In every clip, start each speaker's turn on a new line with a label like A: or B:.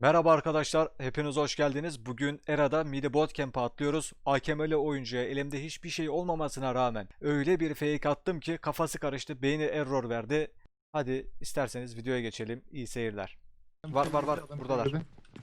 A: Merhaba arkadaşlar, hepiniz hoş geldiniz. Bugün Era'da midi bootcamp'a atlıyoruz. AKM'li oyuncuya elimde hiçbir şey olmamasına rağmen öyle bir fake attım ki kafası karıştı, beyni error verdi. Hadi isterseniz videoya geçelim. İyi seyirler. Var var var, buradalar.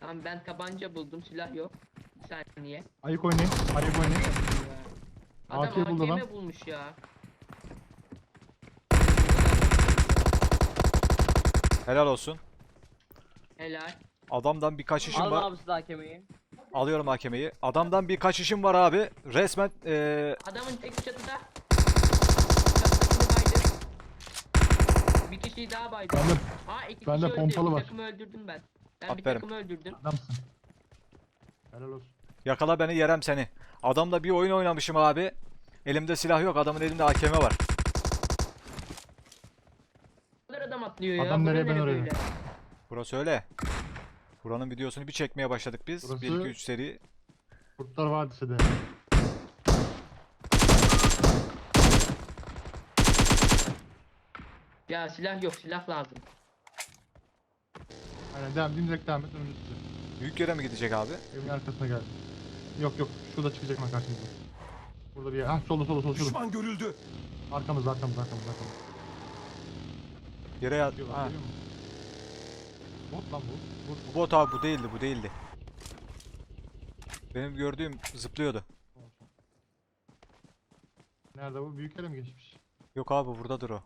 B: Tamam ben tabanca buldum silah yok. Bir saniye.
C: Ayık oynayın. Ayık oynayın.
B: Adam
C: AK buldu
B: AKM
C: lan.
B: bulmuş ya.
A: Helal olsun.
B: Helal.
A: Adamdan bir kaçışım
D: Al
A: var.
D: abi silah kemiği.
A: Alıyorum AKM'yi. Adamdan bir kaçışım var abi. Resmen eee
B: Adamın tek çatıda. Çatıdakini baydım. Bir kişiyi daha baydım.
C: Ben de
B: Aa iki
C: bende
B: kişi öldü.
C: pompalı
B: bir
C: var.
B: takımı öldürdüm ben. Ben
A: Aferin.
B: bir takımı öldürdüm.
C: adamsın. Helal olsun.
A: yakala beni yerem seni. Adamla bir oyun oynamışım abi. Elimde silah yok, adamın elinde AKM var.
B: Bu kadar adam atlıyor ya.
C: Adam
B: Bu
C: nereye,
B: ne
C: ben oraya.
B: böyle?
A: Burası öyle. Buranın videosunu bir çekmeye başladık biz.
C: Burası-
A: 1 2 3 seri.
C: Kurtlar Vadisi de.
B: Ya silah yok silah lazım.
C: Aynen devam. Dimdirek devam et. Önümüzde.
A: Büyük yere mi gidecek abi?
C: Evin arkasına geldi. Yok yok. Şurada çıkacak hemen karşımıza. Burada bir yer. Hah solda solda solda.
E: Düşman görüldü.
C: Arkamızda arkamızda arkamızda arkamızda.
A: Yere yat. Ha.
C: görüyor musun? Bot lan bu. Bot.
A: Bu bot abi bu değildi bu değildi. Benim gördüğüm zıplıyordu.
C: Nerede bu? Büyük yere mi geçmiş?
A: Yok abi buradadır o.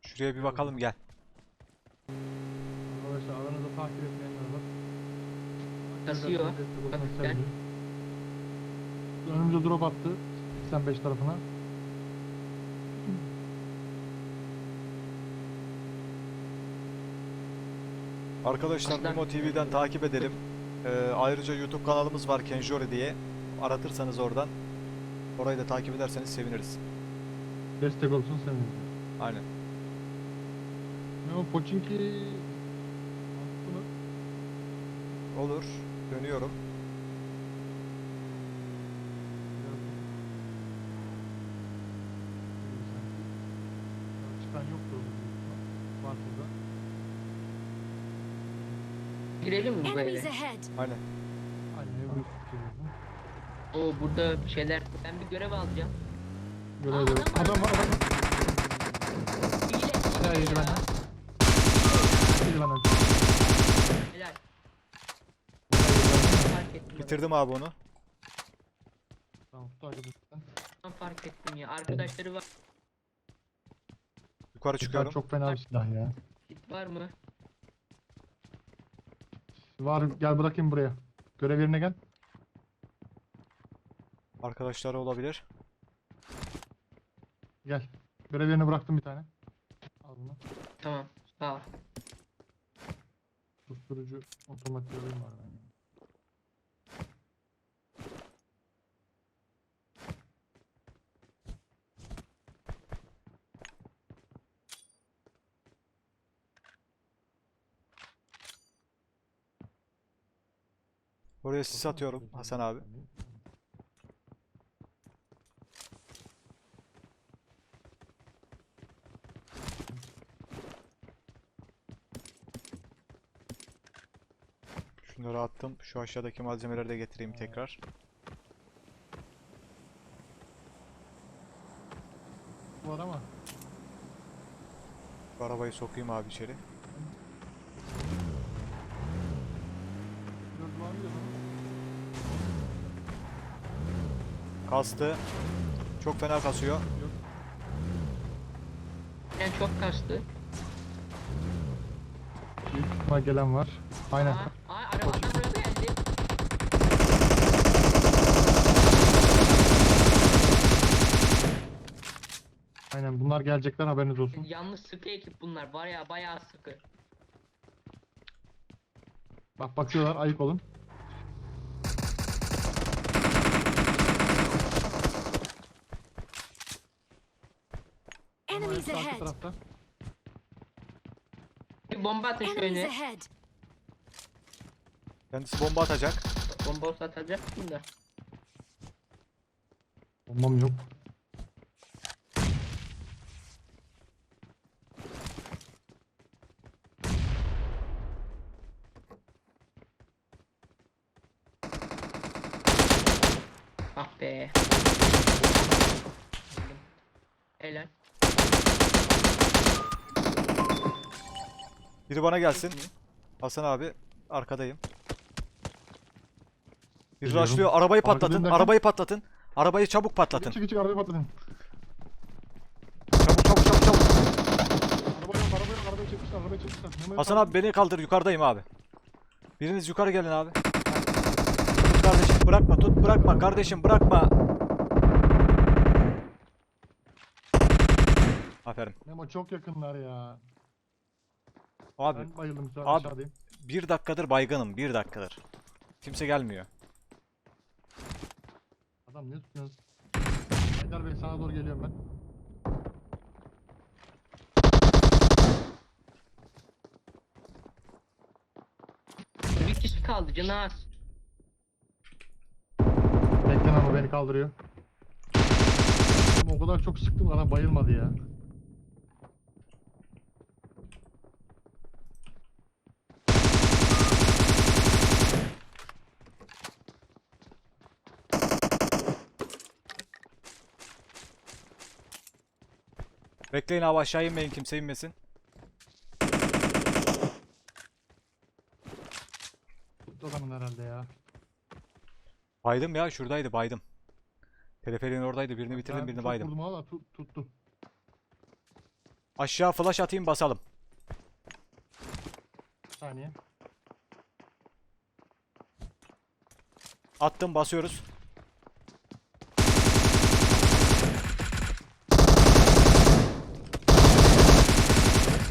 A: Şuraya bir bakalım gel.
C: Arkadaşlar aranızda takip etmeyenler var.
B: Kasıyor. Hafiften.
C: Önümüze drop attı. 85 tarafına.
A: Arkadaşlar. Mimo TV'den takip edelim. Ee, ayrıca YouTube kanalımız var Kenjori diye. Aratırsanız oradan. Orayı da takip ederseniz seviniriz.
C: Destek olsun sevinirim.
A: Aynen.
C: Ne o Pochinki?
A: Olur. Dönüyorum.
C: Çıkan orada büyük ihtimal. Var burada.
B: Girelim mi böyle?
F: Enemies ahead!
A: Aynen.
C: Aynen ev büyük tutuyor.
B: Oo burada bir şeyler. Ben bir görev alacağım.
C: Görev görev.
B: adam
C: Adam
B: var.
C: adam. Ya yedi benden. Yedi benden.
B: Helal. Fark ettim.
A: Bitirdim abi onu.
C: Tamam tut arkadaşlar.
B: Ben fark ettim ya. Arkadaşları var.
A: Yukarı çıkıyorum.
C: Çok fena bir silah ya.
B: Kit var mı?
C: Var gel bırakayım buraya. Görev yerine gel.
A: Arkadaşları olabilir.
C: Gel. Görev yerine bıraktım bir tane. Al bunu.
B: Tamam. Sağ ol.
C: Susturucu otomatik var benim.
A: Oraya sis atıyorum Hasan abi. Şunları attım. Şu aşağıdaki malzemeleri de getireyim tekrar.
C: Var ama.
A: Arabayı sokayım abi içeri. Kastı. Çok fena kasıyor.
B: Yani çok kastı.
C: Büyük ihtimal gelen var. Aynen.
B: Aa, aa araba adam araba geldi.
C: Aynen bunlar gelecekler haberiniz olsun.
B: Yalnız sıkı ekip bunlar. Var ya bayağı sıkı.
C: Bak bakıyorlar ayık olun.
F: Enemies ahead.
B: bomba atın
A: Kendisi bomba atacak.
B: Bomba olsa atacaktım.
C: Bombam yok.
B: Ah be. Helal.
A: Biri bana gelsin. Hasan abi arkadayım. Bir
C: Geliyorum.
A: rushlıyor. Arabayı
C: Arkadayım
A: patlatın.
C: derken?
A: Arabayı patlatın. Arabayı çabuk patlatın.
C: Çık çık arabayı patlatın.
A: Çabuk çabuk çabuk çabuk.
C: Araba yok araba yok arabayı çekmişler arabayı çekmişler.
A: Hasan abi beni kaldır. Yukarıdayım abi. Biriniz yukarı gelin abi. Tut kardeşim bırakma tut bırakma kardeşim bırakma. Aferin.
C: Memo çok yakınlar ya.
A: Abi
C: Ben bayıldım şu an
A: Abi.
C: aşağıdayım.
A: bir dakikadır baygınım. Bir dakikadır. Kimse gelmiyor.
C: Adam ne tutuyorsun? Haydar Bey sana doğru geliyorum ben.
B: Bir kişi kaldı canı az.
C: Bekle Memo beni kaldırıyor. Ama o kadar çok sıktım adam bayılmadı ya.
A: Bekleyin abi aşağı inmeyin kimse inmesin.
C: Adamın herhalde ya.
A: Baydım ya şuradaydı baydım. Teleferiğin oradaydı birini bitirdim birini baydım.
C: Vurdum tut, tuttu.
A: Aşağı flash atayım basalım.
C: Bir saniye.
A: Attım basıyoruz.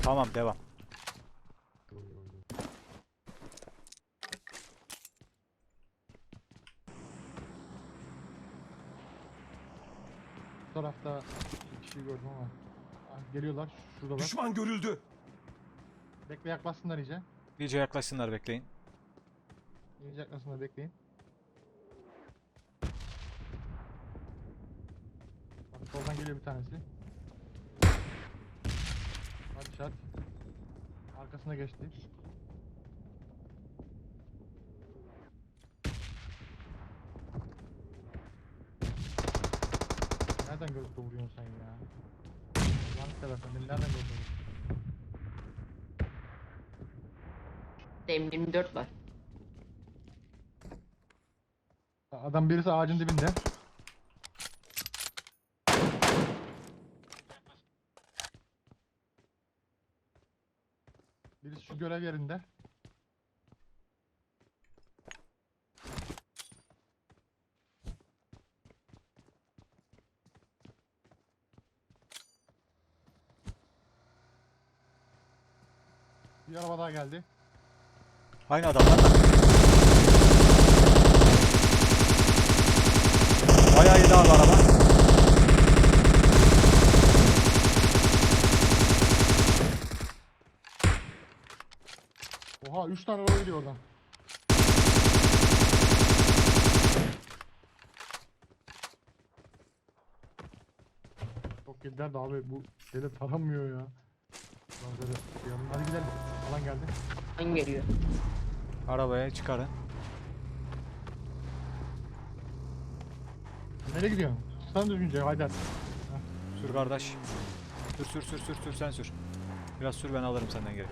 A: Tamam devam.
C: Bu tarafta bir kişiyi gördüm ama. Ah, geliyorlar. Şuradalar.
D: Düşman görüldü.
C: Bekle yaklaşsınlar iyice.
A: İyice yaklaşsınlar bekleyin.
C: İyice yaklaşsınlar bekleyin. Bak soldan geliyor bir tanesi. Hadi şart. Arkasına geçti. Nereden gözle vuruyorsun sen ya? Allah'ını seversen beni nereden gözle vuruyorsun?
B: M24 var.
C: Adam birisi ağacın dibinde. Görev yerinde. Bir araba daha geldi.
A: Aynı adamlar. Bayağı iyi abi araba.
C: Oha 3 tane araba gidiyor oradan. Çok yediler de abi bu deli taramıyor ya. Lan böyle yanına- Hadi gidelim. Alan geldi.
B: An geliyor.
A: Arabaya çıkarın.
C: Nereye gidiyorsun? Sen düzgünce Haydar.
A: Sür kardeş. Sür sür sür sür sür sen sür. Biraz sür ben alırım senden geri.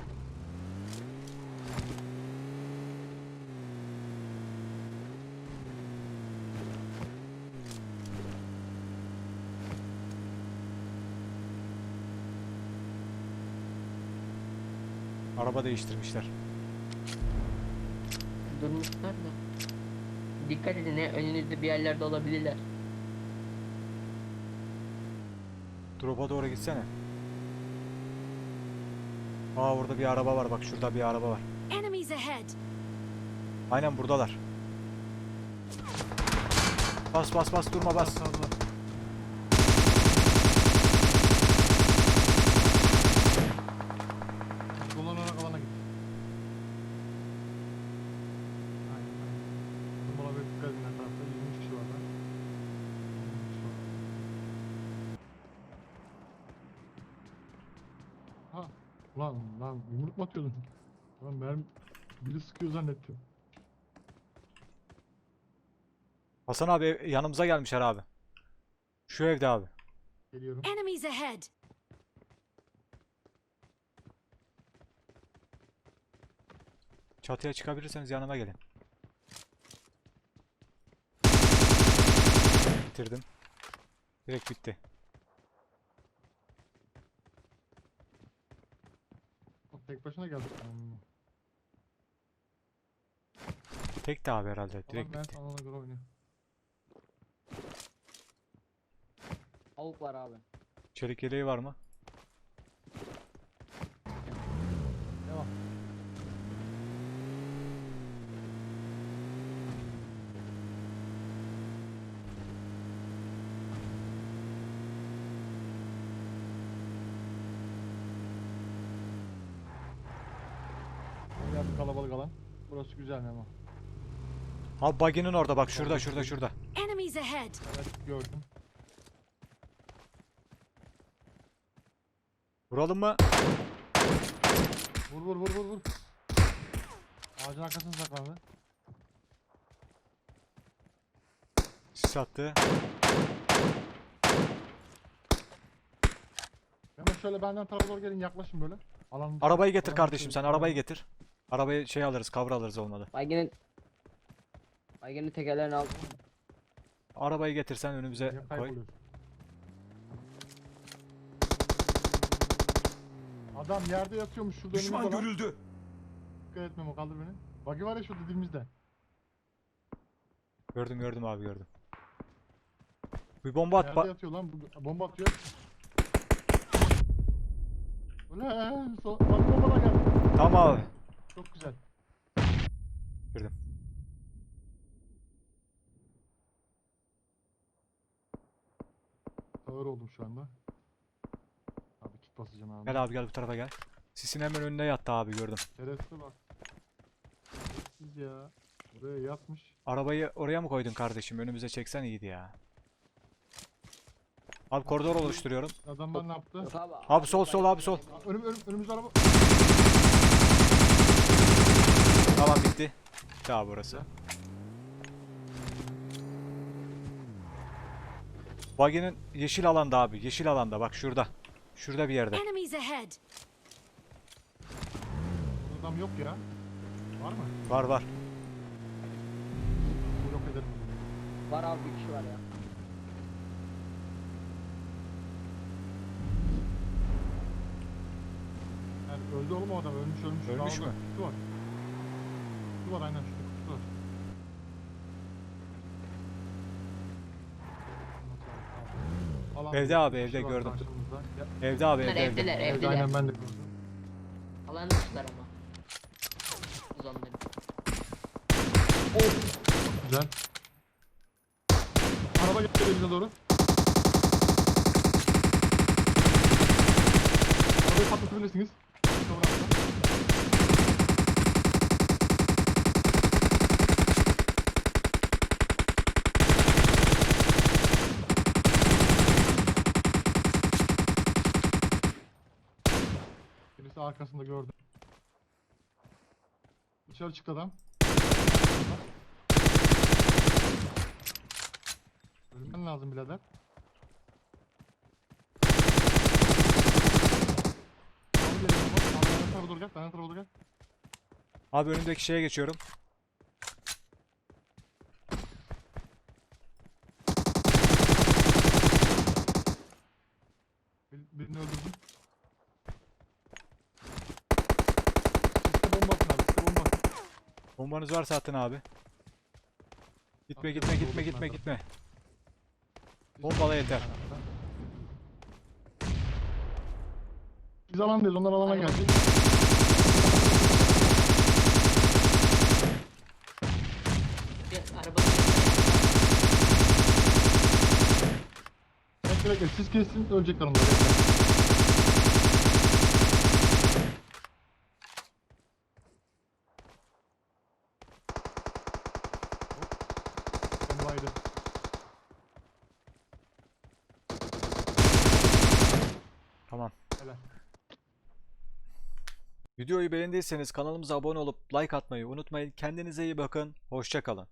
A: Araba değiştirmişler.
B: Durmuşlar da. Dikkat edin he, önünüzde bir yerlerde olabilirler.
A: Drop'a doğru gitsene. Aa orada bir araba var bak şurada bir araba var.
E: Enemies ahead!
A: Aynen buradalar. Bas bas bas durma bas.
C: Dolanarak alana git. Aynen aynen. Bizim olabilir dikkat edin her tarafta 23 kişi var lan. 23 kişi var. Ha. Ulan lan yumruk mu atıyordun? Lan mermi biri sıkıyor zannettim.
A: Hasan abi ev- yanımıza gelmişler abi. Şu evde abi.
C: Geliyorum.
D: Enemies ahead!
A: Çatıya çıkabilirseniz yanıma gelin. Bitirdim. Direkt bitti.
C: Tek başına geldik. Hmm.
A: Tek de abi herhalde.
C: Tamam
A: Direkt
C: ben
A: bitti.
C: ona göre oynuyorum.
B: Avuk var abi.
A: Çelik yeleği var mı?
C: Devam. Kalabalık alan. Burası güzel Memo.
A: Abi baginin orada bak şurada şurada şurada.
D: Enemies ahead!
C: Evet gördüm.
A: Vuralım mı?
C: Vur vur vur vur vur. Ağacın arkasına saklandı.
A: Sis attı.
C: Memo şöyle benden tarafa doğru gelin yaklaşın böyle. Alanın
A: Arabayı getir
C: alanın
A: kardeşim
C: dışına-
A: sen arabayı getir. Arabayı şey alırız kavra alırız olmadı.
B: Baygenin Baygenin tekerlerini aldım.
A: Arabayı getirsen önümüze
C: Niye
A: koy.
C: kayboluyorsun? Adam yerde yatıyormuş şurada
E: Düşman
C: önümüzde lan.
E: görüldü.
C: Dikkat et Memo kaldır beni. Buggy var ya şurada dibimizde.
A: Gördüm gördüm abi gördüm. Bir bomba at.
C: Yerde
A: ba-
C: yatıyor lan. bu- Bomba atıyor. Ulan so bak bomba da geldi.
A: Tamam abi.
C: Çok güzel.
A: Girdim.
C: Ağır oldum şu anda. Abi kit basacağım abi.
A: Gel abi gel bu tarafa gel. Sisin hemen önüne yattı abi gördüm.
C: Şerefsiz bak. Şerefsiz ya. Buraya yatmış.
A: Arabayı oraya mı koydun kardeşim? Önümüze çeksen iyiydi ya. Abi koridor oluşturuyorum.
C: Adamlar ne yaptı?
B: Abi.
A: Sol, sol, abi sol.
C: Önüm, önüm, önümüzde araba.
A: Tamam bitti. Abi burası. Buggy'nin yeşil alanda abi. Yeşil alanda bak şurada. Şurada bir yerde.
D: Enemies ahead!
C: Adam yok ya. Var mı?
A: Var var.
C: Yok edelim.
B: Var abi bir kişi var ya.
C: Yani öldü oğlum o adam. Ölmüş ölmüş.
A: Ölmüş mü?
C: Var. Kutu var aynen şurada kutu var. Alan
A: Evde abi,
C: kişi
A: evde
C: var
A: gördüm.
C: karşımızda. Ya,
A: Evde abi
B: Bunlar
A: evde evde.
B: evdeler
C: evde
B: evdeler.
C: aynen ben de gördüm.
B: Alan dışlar ama. Uzanları.
C: Güzel. Araba geliyor bize doğru. Arabayı patlatabilirsiniz. Birisi arkasında gördüm. Dışarı çıktı adam. Ölmen lazım birader. Tarafa doğru gel. Bana tarafa doğru gel.
A: Abi önümdeki şeye geçiyorum.
C: Bir- Birini öldürdüm. Siste bomba atın abi. Siste bomba atın.
A: Bombanız varsa atın abi. Gitme
C: Atıyorum,
A: gitme gitme gitme
C: ben de.
A: gitme. Bombala yeter.
C: Biz alandayız. Onlar alana gelecek.
B: Bir araba.
C: Bekle bekle. Siz kesin ölecekler onlar. Bekle.
A: Videoyu beğendiyseniz kanalımıza abone olup like atmayı unutmayın. Kendinize iyi bakın. Hoşça kalın.